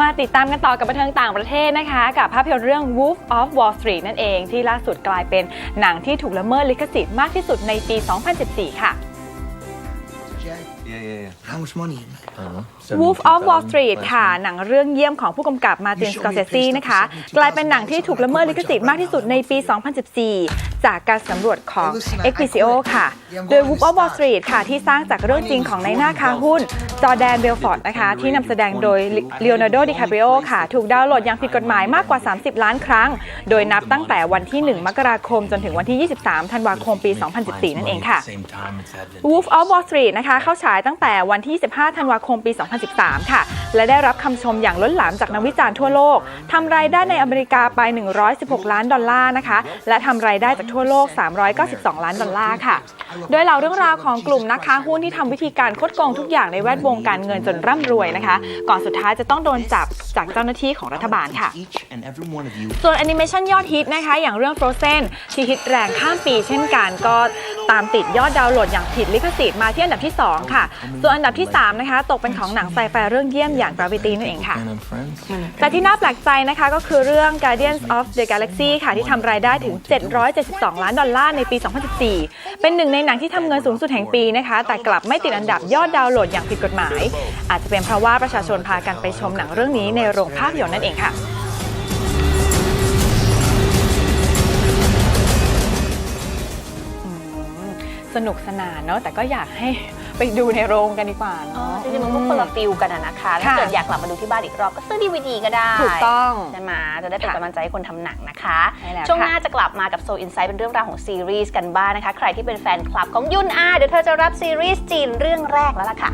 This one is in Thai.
มาติดตามกันต่อกับบันเทิงต่างประเทศนะคะ กับภาพยนตร์เรื่อง Wolf of Wall Street นั่นเองที่ล่าสุดกลายเป็นหนังที่ถูกละเมิดลิขสิทธิ์มากที่สุดในปี 2014 ค่ะ Jack, Yeah, yeah, yeah. how much money you make? I don't know. Wolf of Wall 72,000 Street ค่ะหนังเรื่องเยี่ยมของผู้กำกับมาตินสกอร์เซซีนะคะ กลายเป็นหนังที่ถูกละเมิดลิขสิทธิ์มากที่สุดในปี 2014 จากการสำรวจของ Exvisio ค่ะ โดย Wolf of Wall Street ค่ะ ที่สร้างจากเรื่องจริงของนายหน้าค้าหุ้น จอร์แดนเบลฟอร์ดนะคะ ที่นำแสดงโดยเล o n นาร์โดดิคา p ริโอค่ะ ถูกดาวน์โหลดอย่างผิดกฎหมายมากกว่า 30 ล้านครั้ง โดยนับตั้งแต่วันที่ 1 มกราคม จนถึงวันที่ 23 ธันวาคมปี 2014 นั่นเองค่ะ Same time, it's advantageous. Wolf of Wall Street นะคะเข้าฉายตั้งแต่วันที่ 15 ธันวาคมปี 2013 ค่ะ และได้รับคำชมอย่างล้นหลามจากนักวิจารณ์ทั่วโลกทำรายได้ในอเมริกาไป 116 ล้านดอลลาร์นะคะ และทำรายได้จากทั่วโลก 392 ล้านดอลลาร์ค่ะ โดยเราเรื่องราวของกลุ่มนักค้าหุ้นที่ทำวิธีการคดโกงทุกอย่างในแวดวงการเงินจนร่ำรวยนะคะ ก่อนสุดท้ายจะต้องโดนจับจากเจ้าหน้าที่ของรัฐบาลค่ะ ส่วนแอนิเมชันยอดฮิตนะคะ อย่างเรื่อง Frozen ที่ฮิตแรงข้ามปีเช่นกันก็ตามติดยอดดาวน์โหลดอย่างผิดลิขสิทธิ์มาที่อันดับที่ 2 ค่ะ ส่วนอันดับที่ 3 นะคะ ตกเป็นของหนังไซไฟเรื่องเยี่ยมอย่าง Gravity นั่นเองค่ะ แต่ที่น่าแปลกใจนะคะก็คือเรื่อง Guardians of the Galaxy ค่ะที่ทำรายได้ถึง12 ล้านดอลลาร์ในปี 2014 เป็นหนึ่งในหนังที่ทำเงินสูงสุดแห่งปีนะคะ แต่กลับไม่ติดอันดับยอดดาวน์โหลดอย่างผิดกฎหมาย อาจจะเป็นเพราะว่าประชาชนพากันไปชมหนังเรื่องนี้ในโรงภาพยนตร์นั่นเองค่ะสนุกสนานเนาะแต่ก็อยากให้ ไปดูในโรงกันดีกว่าอ๋อเนาะจริงๆมันก็คนละฟิลกันอะนะคะถ้าค่ะเกิดอยากกลับมาดูที่บ้านอีกรอบก็ซื้อดีวดีก็ได้ถูกต้องใช่ไหมจะได้เป็นค่ะกำลังใจให้คนทำหนังนะคะใช่แล้วช่วงค่ะหน้าจะกลับมากับ Soul Insight เป็นเรื่องราวของซีรีส์กันบ้างนะคะ ใครที่เป็นแฟนคลับของยุนอาเดี๋ยวเธอจะรับซีรีส์จีนเรื่องแรกแล้วล่ะค่ะ